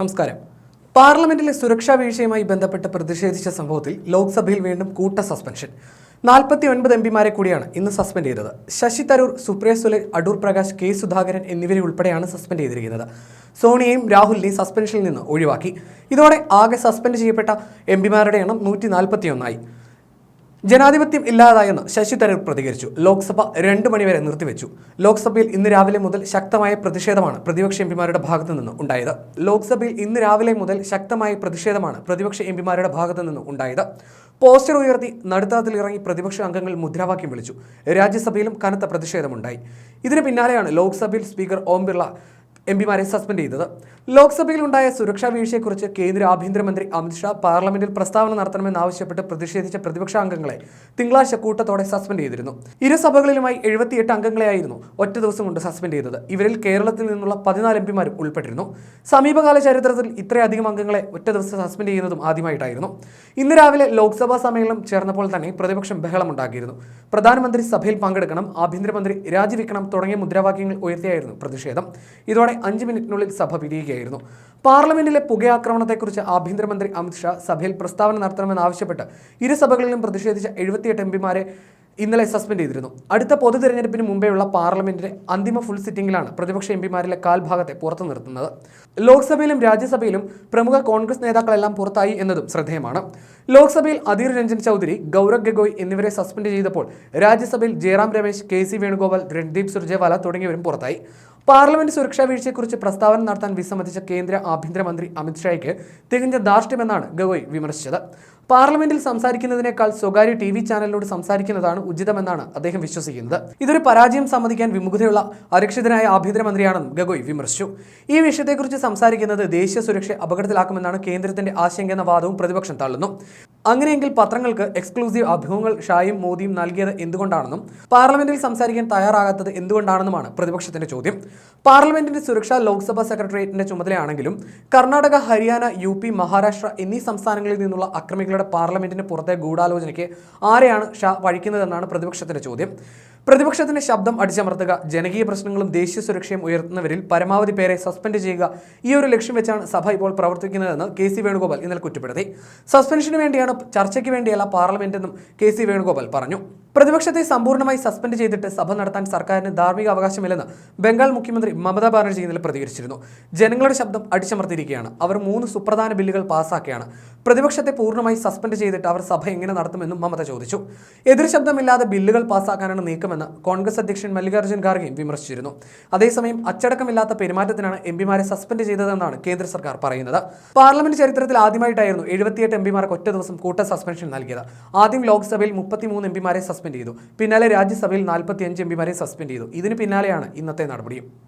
നമസ്കാരം. പാർലമെന്റിലെ സുരക്ഷാ വീഴ്ചയുമായി ബന്ധപ്പെട്ട് പ്രതിഷേധിച്ച സംഭവത്തിൽ ലോക്സഭയിൽ വീണ്ടും കൂട്ട സസ്പെൻഷൻ. നാൽപ്പത്തി ഒൻപത് എം പിമാരെ കൂടിയാണ് ഇന്ന് സസ്പെൻഡ് ചെയ്തത്. ശശി തരൂർ സുപ്രിയ സുലെ അടൂർ പ്രകാശ് കെ സുധാകരൻ എന്നിവരെ ഉൾപ്പെടെയാണ് സസ്പെൻഡ് ചെയ്തിരിക്കുന്നത്. സോണിയയും രാഹുലിനെയും സസ്പെൻഷനിൽ നിന്ന് ഒഴിവാക്കി. ഇതോടെ ആകെ സസ്പെൻഡ് ചെയ്യപ്പെട്ട എം പിമാരുടെ എണ്ണം നൂറ്റി നാൽപ്പത്തിയൊന്നായി ജനാധിപത്യം ഇല്ലാതായെന്ന് ശശി തരൂർ പ്രതികരിച്ചു. ലോക്സഭ രണ്ടു മണിവരെ നിർത്തിവെച്ചു. ലോക്സഭയിൽ ഇന്ന് രാവിലെ മുതൽ ശക്തമായ പ്രതിഷേധമാണ് പ്രതിപക്ഷ എംപിമാരുടെ ഭാഗത്തു നിന്ന് ഉണ്ടായത്. ലോക്സഭയിൽ ഇന്ന് രാവിലെ മുതൽ ശക്തമായ പ്രതിഷേധമാണ് പ്രതിപക്ഷ എംപിമാരുടെ ഭാഗത്തു നിന്ന് ഉണ്ടായത്. പോസ്റ്റർ ഉയർത്തി നടുത്തളത്തിൽ ഇറങ്ങി പ്രതിപക്ഷ അംഗങ്ങൾ മുദ്രാവാക്യം വിളിച്ചു. രാജ്യസഭയിലും കനത്ത പ്രതിഷേധമുണ്ടായി. ഇതിന് പിന്നാലെയാണ് ലോക്സഭയിൽ സ്പീക്കർ ഓം ബിർള എം പിമാരെ സസ്പെൻഡ് ചെയ്തത്. ലോക്സഭയിലുണ്ടായ സുരക്ഷാ വീഴ്ചയെക്കുറിച്ച് കേന്ദ്ര ആഭ്യന്തരമന്ത്രി അമിത്ഷാ പാർലമെന്റിൽ പ്രസ്താവന നടത്തണമെന്നാവശ്യപ്പെട്ട് പ്രതിഷേധിച്ച പ്രതിപക്ഷ അംഗങ്ങളെ തിങ്കളാഴ്ച കൂട്ടത്തോടെ സസ്പെൻഡ് ചെയ്തിരുന്നു. ഇരു സഭകളിലുമായി എഴുപത്തിയെട്ട് അംഗങ്ങളെയായിരുന്നു ഒറ്റ ദിവസം കൊണ്ട് സസ്പെൻഡ് ചെയ്തത്. ഇവരിൽ കേരളത്തിൽ നിന്നുള്ള പതിനാല് എം പിമാരും ഉൾപ്പെട്ടിരുന്നു. സമീപകാല ചരിത്രത്തിൽ ഇത്രയധികം അംഗങ്ങളെ ഒറ്റ ദിവസം സസ്പെൻഡ് ചെയ്യുന്നതും ആദ്യമായിട്ടായിരുന്നു. ഇന്ന് രാവിലെ ലോക്സഭാ സമ്മേളനം ചേർന്നപ്പോൾ തന്നെ പ്രതിപക്ഷം ബഹളമുണ്ടാക്കിയിരുന്നു. പ്രധാനമന്ത്രി സഭയിൽ പങ്കെടുക്കണം ആഭ്യന്തരമന്ത്രി രാജിവെക്കണം തുടങ്ങിയ മുദ്രാവാക്യങ്ങൾ ഉയർത്തിയായിരുന്നു പ്രതിഷേധം. ഇതോടെ അഞ്ച് മിനിറ്റിനുള്ളിൽ സഭ പിരിയുകയായിരുന്നു പാർലമെന്റിലെ പുകയാക്രമണത്തെക്കുറിച്ച് ആഭ്യന്തരമന്ത്രി അമിത്ഷാ സഭയിൽ പ്രസ്താവന നടത്തണമെന്നാവശ്യപ്പെട്ട് ഇരു സഭകളിലും പ്രതിഷേധിച്ച എഴുപത്തിയെട്ട് എം പിമാരെ ഇന്നലെ സസ്പെൻഡ് ചെയ്തിരുന്നു. അടുത്ത പൊതു തെരഞ്ഞെടുപ്പിന് മുമ്പെയുള്ള പാർലമെന്റിന്റെ അന്തിമ ഫുൾ സിറ്റിംഗിലാണ് പ്രതിപക്ഷ എം പിമാരിലെ കാൽഭാഗത്തെ പുറത്തു നിർത്തുന്നത്. ലോക്സഭയിലും രാജ്യസഭയിലും പ്രമുഖ കോൺഗ്രസ് നേതാക്കളെല്ലാം പുറത്തായി എന്നതും ശ്രദ്ധേയമാണ്. ലോക്സഭയിൽ അധീർ രഞ്ജൻ ചൗധരി ഗൗരവ് ഗഗോയ് എന്നിവരെ സസ്പെൻഡ് ചെയ്തപ്പോൾ രാജ്യസഭയിൽ ജയറാം രമേശ് കെ സി വേണുഗോപാൽ രൺദീപ് സുർജേവാല തുടങ്ങിയവരും പുറത്തായി. പാർലമെന്റ് സുരക്ഷാ വീഴ്ചയെക്കുറിച്ച് പ്രസ്താവന നടത്താൻ വിസമ്മതിച്ച കേന്ദ്ര ആഭ്യന്തരമന്ത്രി അമിത്ഷായ്ക്ക് തികഞ്ഞ ധാർഷ്ട്യമെന്നാണ് ഗഗോയ് വിമർശിച്ചത്. പാർലമെന്റിൽ സംസാരിക്കുന്നതിനേക്കാൾ സ്വകാര്യ ടി വി ചാനലിനോട് സംസാരിക്കുന്നതാണ് ഉചിതമെന്നാണ് അദ്ദേഹം വിശ്വസിക്കുന്നത്. ഇതൊരു പരാജയം സമ്മതിക്കാൻ വിമുഖതയുള്ള അരക്ഷിതനായ ആഭ്യന്തരമന്ത്രിയാണെന്നും ഗഗോയ് വിമർശിച്ചു. ഈ വിഷയത്തെക്കുറിച്ച് സംസാരിക്കുന്നത് ദേശീയ സുരക്ഷയെ അപകടത്തിലാക്കുമെന്നാണ് കേന്ദ്രത്തിന്റെ ആശങ്കയെന്ന വാദവും പ്രതിപക്ഷം തള്ളുന്നു. അങ്ങനെയെങ്കിൽ പത്രങ്ങൾക്ക് എക്സ്ക്ലൂസീവ് അഭിമുഖങ്ങൾ ഷായും മോദിയും നൽകിയത് എന്തുകൊണ്ടാണെന്നും പാർലമെന്റിൽ സംസാരിക്കാൻ തയ്യാറാകാത്തത് എന്തുകൊണ്ടാണെന്നുമാണ് പ്രതിപക്ഷത്തിന്റെ ചോദ്യം. പാർലമെന്റിന്റെ സുരക്ഷ ലോക്സഭാ സെക്രട്ടേറിയറ്റിന്റെ ചുമതലയാണെങ്കിലും കർണാടക ഹരിയാന യു പി മഹാരാഷ്ട്ര എന്നീ സംസ്ഥാനങ്ങളിൽ നിന്നുള്ള അക്രമികളുടെ പാർലമെന്റിന് പുറത്തെ ഗൂഢാലോചനയ്ക്ക് ആരെയാണ് ഷാ വഴിക്കുന്നതെന്നാണ് പ്രതിപക്ഷത്തിന്റെ ചോദ്യം. പ്രതിപക്ഷത്തിന്റെ ശബ്ദം അടിച്ചമർത്തുക ജനകീയ പ്രശ്നങ്ങളും ദേശീയ സുരക്ഷയും ഉയർത്തുന്നവരിൽ പരമാവധി പേരെ സസ്പെൻഡ് ചെയ്യുക ഈ ഒരു ലക്ഷ്യം വെച്ചാണ് സഭ ഇപ്പോൾ പ്രവർത്തിക്കുന്നതെന്ന് കെ സി വേണുഗോപാൽ ഇന്നലെ കുറ്റപ്പെടുത്തി. സസ്പെൻഷന് വേണ്ടിയാണ് ചർച്ചയ്ക്ക് വേണ്ടിയല്ല പാർലമെന്റെന്നും കെ സി വേണുഗോപാൽ പറഞ്ഞു. പ്രതിപക്ഷത്തെ സമ്പൂർണമായി സസ്പെൻഡ് ചെയ്തിട്ട് സഭ നടത്താൻ സർക്കാരിന് ധാർമ്മിക അവകാശമില്ലെന്ന് ബംഗാൾ മുഖ്യമന്ത്രി മമതാ ബാനർജി ഇന്നലെ പ്രതികരിച്ചിരുന്നു. ജനങ്ങളുടെ ശബ്ദം അടിച്ചമർത്തിയിരിക്കുകയാണ്. അവർ മൂന്ന് സുപ്രധാന ബില്ലുകൾ പാസാക്കിയാണ് പ്രതിപക്ഷത്തെ പൂർണമായി സസ്പെൻഡ് ചെയ്തിട്ട് അവർ സഭ എങ്ങനെ നടത്തുമെന്നും മമത ചോദിച്ചു. എതിർ ശബ്ദമില്ലാതെ ബില്ലുകൾ പാസാക്കാനാണ് നീക്കമെന്ന് കോൺഗ്രസ് അധ്യക്ഷൻ മല്ലികാർജുൻ ഖാർഗെയും വിമർശിച്ചിരുന്നു. അതേസമയം അച്ചടക്കമില്ലാത്ത പെരുമാറ്റത്തിനാണ് എം പിമാരെ സസ്പെൻഡ് ചെയ്തതെന്നാണ് കേന്ദ്ര സർക്കാർ പറയുന്നത്. പാർലമെന്റ് ചരിത്രത്തിൽ ആദ്യമായിട്ടായിരുന്നു എഴുപത്തിയെട്ട് എം പിമാർക്ക് ഒറ്റ ദിവസം കൂട്ട സസ്പെൻഷൻ നൽകിയത്. ആദ്യം ലോക്സഭയിൽ മുപ്പത്തിമൂന്ന് എം പിമാരെ സസ്പെൻഡ് ചെയ്തു. പിന്നാലെ രാജ്യസഭയിൽ നാൽപ്പത്തിയഞ്ച് എം പിമാരെ സസ്പെൻഡ് ചെയ്തു. ഇതിന് പിന്നാലെയാണ് ഇന്നത്തെ നടപടിയും.